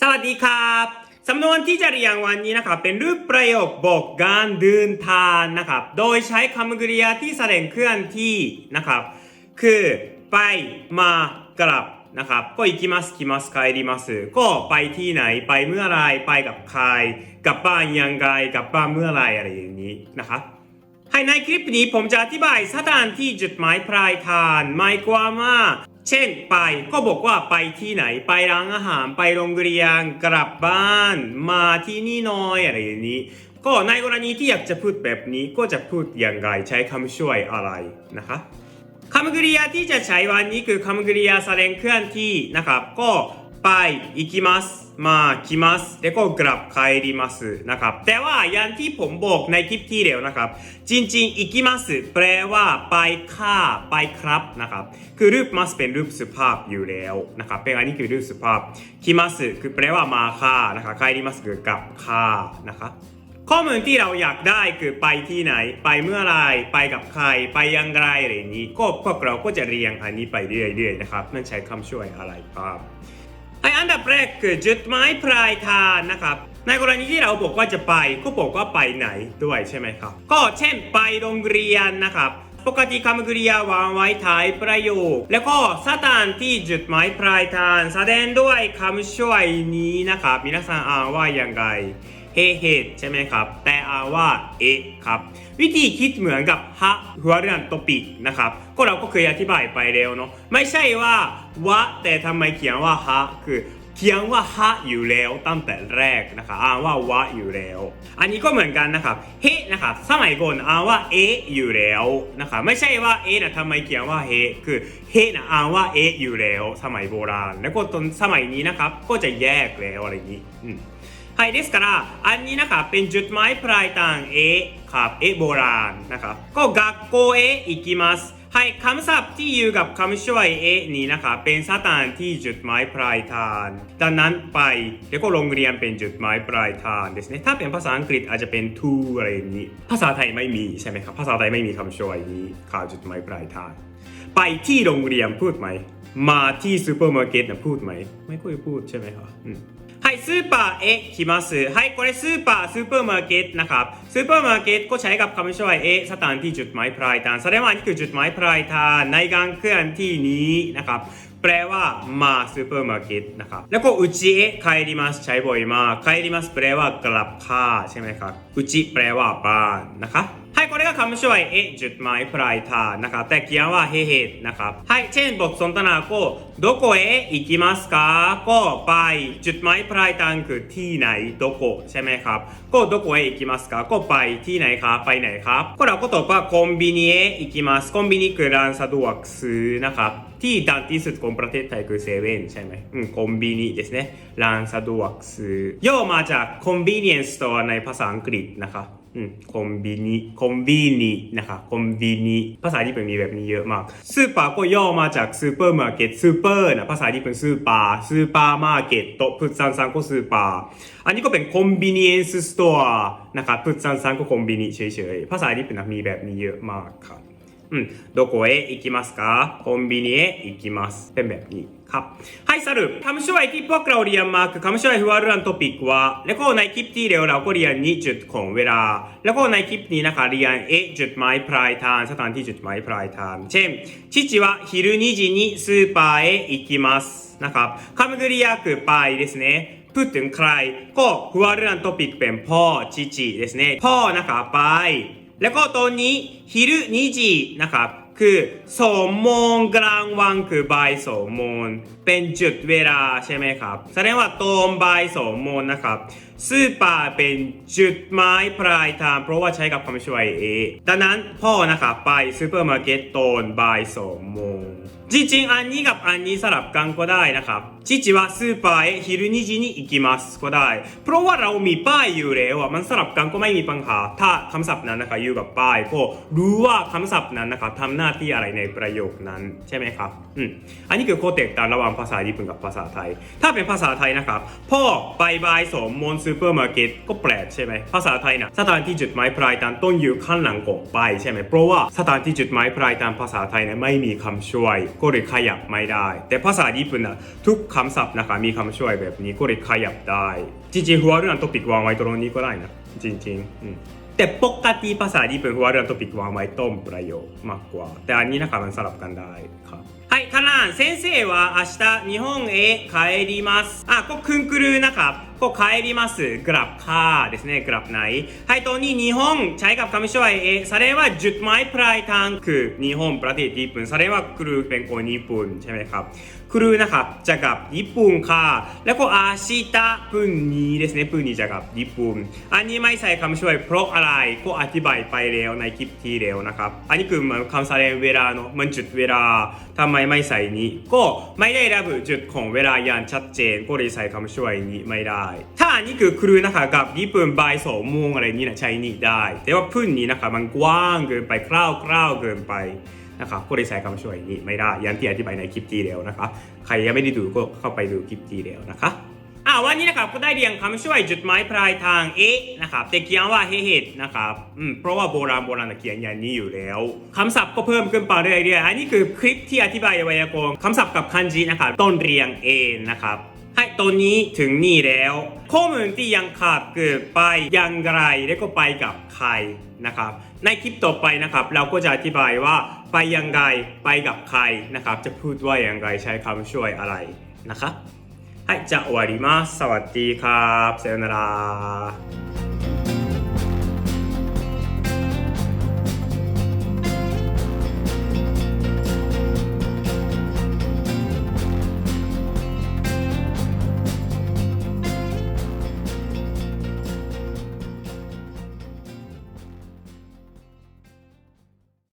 สวัสดีครับสำนวนที่จะเรียนวันนี้นะครับ เป็นรูปประโยคบอกการเดินทางนะครับ โดยใช้คำกริยาที่แสดงเคลื่อนที่นะครับ คือไปมากลับนะครับ ก็行きます来ます帰りますก็ไปที่ไหนไปเมื่อไรไปกับใครกลับบ้านยังไงกลับบ้านเมื่อไรอะไรอย่างนี้นะครับ ให้ในคลิปนี้ผมจะอธิบายสถานที่จุดหมายปลายทางหมายความว่า เช่นไปก็บอกว่าไปที่ไหนไปร้านอาหารไปโรงเรียนกลับบ้าน มาที่นี่หน้อยอะไรอย่างนี้ ก็ในกรณีที่อยากจะพูดแบบนี้ก็จะพูดอย่างไรใช้คำช่วยอะไรนะคะคำกริยาที่จะใช้วันนี้คือคำกริยาแสดงเคลื่อนที่นะครับ ก็ไป行きます มาคิมัสแล้วก็กลับไคริมัสนะครับ แต่ว่าอย่างที่ผมบอกในคลิปที่แล้วนะครับ จริงๆอิกิมัสแปลว่าไปค่าไปครับนะครับ คือรูปมัสเป็นรูปสุภาพอยู่แล้วนะครับ เป็นอันนี้คือรูปสุภาพคิมัสคือแปลว่ามาค่านะครับไคริมัสคือกลับค่านะครับข้อมูลที่เราอยากได้คือไปที่ไหน ไปเมื่อไรไปกับใคร ไปยังไงอะไรนี้ ก็พวกเราก็จะเรียงอันนี้ไปเรื่อยๆนะครับนั่นใช้คำช่วยอะไรครับ ไออันดับแรกคือจุดหมายปลายทางนะครับ ในกรณีที่เราบอกว่าจะไป ก็บอกว่าไปไหนด้วยใช่ไหมครับ ก็เช่นไปโรงเรียนนะครับ ปกติคำกริยาวางไว้ท้ายประโยค แล้วก็สถานที่จุดหมายปลายทางแสดงด้วยคำช่วยนี้นะครับ皆さんอ่านว่ายังไง เฮเฮดใช่ไหมครับแต่อาว่าเอครับวิธีคิดเหมือนกับฮะหัวเรื่องตปิกนะครับก็เราก็เคยอธิบายไปแล้วเนาะไม่ใช่ว่าวะแต่ทำไมเขียนว่าฮะคือเขียนว่าฮะอยู่แล้วตั้งแต่แรกนะครับอ่านว่าวะอยู่แล้ว อันนี้ก็เหมือนกันนะครับเฮนะครับสมัยก่อนอ่านว่าเออยู่แล้วนะครับไม่ใช่ว่าเอนะทำไมเขียนว่าเฮคือเฮนะอ่านว่าเออยู่แล้ว สมัยโบราณ แล้วก็ตอนสมัยนี้นะครับก็จะแยกแล้วอะไรอย่างนี้อืม はい、ですから、อันนี้นะครับเป็นจุดหมายปลายทางเอครับเอโบราณนะครับก็学校へ行きますはいคำศัพท์ที่อยู่กับคำช่วยเอนี้นะครับเป็นสถานที่จุดหมายปลายทางดังนั้นไปแล้วก็โรงเรียนเป็นจุดหมายปลายทางですねถ้าเป็นภาษาอังกฤษอาจจะเป็น to อะไรอย่างนี้ ภาษาไทยไม่มีใช่ไหมครับ ภาษาไทยไม่มีคำช่วยนี้ข่าวจุดหมายปลายทาง ไปที่โรงเรียนพูดไหม มาที่ซูเปอร์มาร์เก็ตนะพูดไหม ไม่ค่อยพูดใช่ไหมครับอืม はい、スーパーへ来ます。はい、これスーパー、スーパーมาร์เก็ตนะครับ ซูเปอร์มาร์เก็ตก็ใช้กับคำช่วยเอสถานที่จุดหมายปลายทางแสดงว่านี่คือจุดหมายปลายทางในการเคลื่อนที่นี้นะครับ แปลว่ามาซูเปอร์มาร์เก็ตนะครับ แล้วก็อุจิเอะ帰りますใช้บ่อยมาก帰りますแปลว่ากลับค่ะใช่ไหมครับ อุจิแปลว่าบ้านนะครับ はい、 これがคำช่วยเอะจุดหมายปลายทางนะครับ แต่เขียนว่าเฮเฮดนะครับはいเช่นบทสนทนาก็どこへ行きますかก็ไปจุดหมายปลายทางคือที่ไหนどこใช่ไหมครับ ก็どこへ行きますかก็ไปที่ไหนครับไปไหนครับก็เราก็ตอบว่าコンビニへ行きますコンビニคือร้านสะดวกซื้อนะครับ ที่ดังที่สุดของประเทศไทยคือเซเว่นใช่ไหมอืมคอมบินิですねร้านสะดวกซื้อย่อมาจาก convenience store ในภาษาอังกฤษนะครับ อืมคอมบินิคอมบินินะคะคอมบินิภาษาญี่ปุ่นมีแบบนี้เยอะมากซูเปอร์ก็ย่อมาจากซูเปอร์มาร์เก็ตซูเปอร์นะภาษาญี่ปุ่นซูเปอร์ซูเปอร์มาร์เก็ตโตพุทธันซังก็ซูเปอร์อันนี้ก็เป็นคอมบินิเอนซ์สโตร์นะคะพุทธันซังก็คอมบินิเฉยๆภาษาญี่ปุ่นนะมีแบบนี้เยอะมากค่ะ บ อืมどこへ行きますかコンビニへ行きますเป็นแบบนี้ครับให้สรุปคำช่วยที่พวกเราเรียนมาคือคำช่วยหัวเรื่องท็อปิกว่า แล้วก็ในคลิปที่เดียวเราก็เรียนนี้จุดของเวลา แล้วก็ในคลิปนี้นะคะเรียนเอจุดหมายปลายทางสถานที่จุดหมายปลายทางเช่น父は昼2時にスーパーへ行きますนะครับคำกริยาคือไปですねพูดถึงใคร ก็หัวเรื่องท็อปิกเป็นพ่อจิจิですねพ่อนะคะไป แล้วก็ตอนนี้昼2時นะครับคือสองโมงกลางวันคือบ่ายสองโมงเป็นจุดเวลาใช่ไหมครับ แสดงว่าตอนบ่ายสองโมงนะครับ ซื่อป่าเป็นจุดหมายปลายทางเพราะว่าใช้กับคำช่วยเอดังนั้นพ่อนะคะไปซูเปอร์มาร์เก็ตตอนบ่ายสองโมงจริงๆอันนี้กับอันนี้สลับกันก็ได้นะครับจิจิว่าซูเปอร์เอฮิรุนิจินิอิกิมัสก็ได้ เพราะว่าเรามีป้ายอยู่แล้วอะมันสลับกันก็ไม่มีปัญหา ถ้าคำศัพท์นั้นนะคะอยู่กับป้ายก็รู้ว่าคำศัพท์นั้นนะคะทำหน้าที่อะไรในประโยคนั้นใช่ไหมครับอืมอันนี้คือโคเตกตางระหว่างภาษาญี่ปุ่นกับภาษาไทย ถ้าเป็นภาษาไทยนะครับพ่อไปบายสมมนซูซูเปอร์มาร์เก็ตก็แปลกใช่ไหมภาษาไทยนะสถานที่จุดหมายปลายทางต้องอยู่ข้างหลังของไปายใช่ไหมเพราะว่าสถานที่จุดหมายปลายทางภาษาไทยเนี่ยไม่มีคำช่วย ก็เลยขยับไม่ได้ แต่ภาษาญี่ปุ่นนะทุกคำศัพท์นะคะมีคำช่วยแบบนี้ก็เลยขยับได้ จริงๆหัวเรื่องトピックวางไว้ตรงนี้ก็ได้นะจริงๆอืม แต่ปกติภาษาญี่ปุ่นหัวเรื่องトピックวางไว้ต้นประโยคมากกว่า แต่อันนี้นะครับมันสลับกันได้ครับはいカナン先生は明日日本へ帰りますอ่ะก็คืนกรือน ะครับก็帰りますกลับค่ะですねกลับไหนはいตอนนี้日本ใช้กับคำช่วยเอそれはจุดหมายปลายทางคือ日本ประเทศญี่ปุ่นそれは来るเป็นคนญี่ปุ่นใช่ไหมครับ来るนะครับจะกลับญี่ปุ่นค่ะแล้วก็明日พรุ่งนี้ですねพรุ่งนี้จะกลับญี่ปุ่นอันนี้ไม่ใส่คำช่วยเพราะอะไรก็อธิบายไปแล้วในคลิปที่แล้วนะครับ อันนี้คือเหมือนคำแสดงเวลาเนาะมันจุดเวลาทำไมไม่ใส่นี้ ก็ไม่ได้ระบุจุดของเวลาอย่างชัดเจนก็เลยใส่คำช่วยนี้ไม่ได้ ถ้าอันนี้คือครูนะคะกับญี่ปุ่นบ่ายสองโมงอะไรนี้นะใช้นี้ได้ แต่ว่าพื้นนี้นะคะมันกว้างเกินไปคร่าวๆเกินไปนะครับก็เลยใช้คำช่วยนี้ไม่ได้ย่างที่อธิบายในคลิปที่แล้วนะครับใครยังไม่ได้ดูก็เข้าไปดูคลิปที่แล้วนะคะอ่าวันนี้นะครับก็ได้เรียงคำช่วยจุดหมายปลายทางเอะนะครับแต่เขียนว่าเฮเฮนะครับอืมเพราะว่าโบราณโบราณเขียนอย่างนี้อยู่แล้วคำศัพท์ก็เพิ่มขึ้นไปเรื่อยๆอันนี้คือคลิปที่อธิบายไวยากรณ์คำศัพท์กับคันจินะครับต้นเรียงเองนะครับ はい、ตอนนี้ถึงนี่แล้ว ข้อมูลที่ยังขาดคือไปอย่างไรและก็ไปกับใครนะครับ ในคลิปต่อไปนะครับ เราก็จะอธิบายว่าไปยังไงไปกับใครนะครับ จะพูดว่าอย่างไรใช้คำช่วยอะไรนะครับはい、じゃあ終わります。สวัสดีครับさよなら